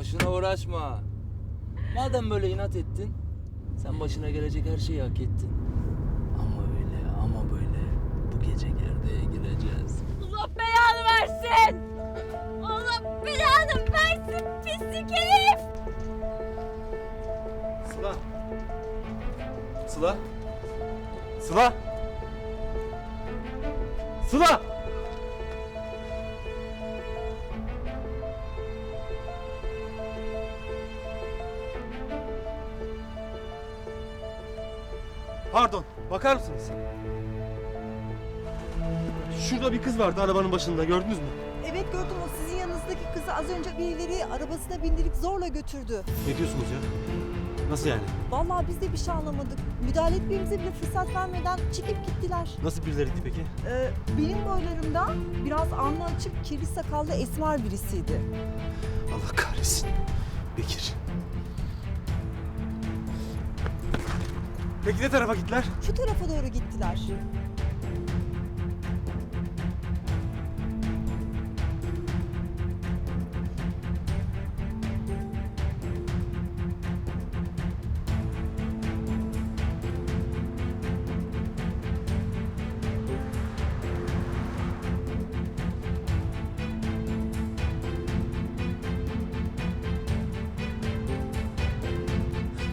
Boşuna uğraşma. Madem böyle inat ettin, sen başına gelecek her şeyi hak ettin. Ama öyle, ama böyle bu gece gerdeğe gireceğiz. Allah belanı versin. Allah belanı versin pislik herif. Sıla. Sıla. Sıla. Sıla. Pardon, bakar mısınız? Şurada bir kız vardı arabanın başında, gördünüz mü? Evet gördüm o sizin yanınızdaki kızı az önce birileri arabasına bindirip zorla götürdü. Ne diyorsunuz ya? Nasıl yani? Vallahi biz de bir şey anlamadık. Müdahale etmemize bile fırsat vermeden çekip gittiler. Nasıl birileriydi peki? Ee, benim boylarımda biraz alnı açık kirli sakallı esmer birisiydi. Allah kahretsin. Peki ne tarafa gittiler? Şu tarafa doğru gittiler.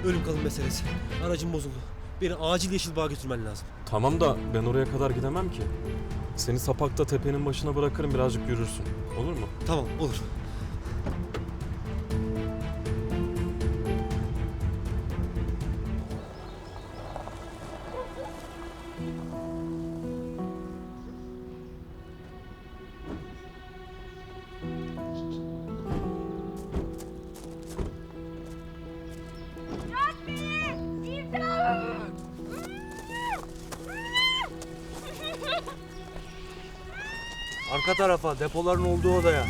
Ölüm kalım meselesi. Aracım bozuldu. Beni acil yeşil bağa götürmen lazım. Tamam da ben oraya kadar gidemem ki. Seni sapakta tepenin başına bırakırım birazcık yürürsün. Olur mu? Tamam olur. Arka tarafa, depoların olduğu odaya.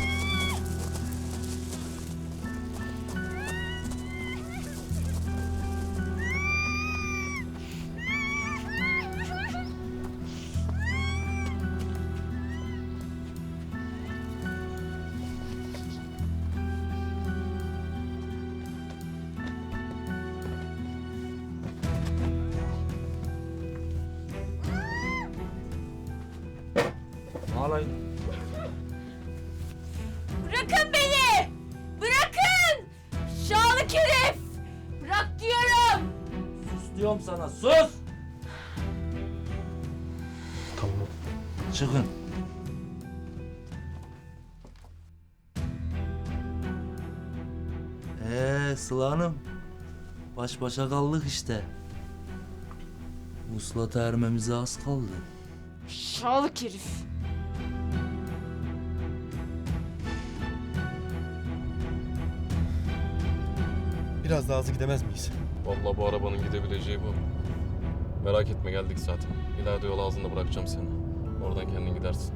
Ağlayın. Bırakın beni. Bırakın. Şalık herif. Bırak diyorum. Sus diyorum sana, sus! Tamam. Çıkın. Ee Sıla Hanım. Baş başa kaldık işte. Vuslata ermemize az kaldı. Şalık herif. Biraz daha hızlı gidemez miyiz? Vallahi bu arabanın gidebileceği bu. Merak etme geldik zaten. İleride yol ağzında bırakacağım seni. Oradan kendin gidersin.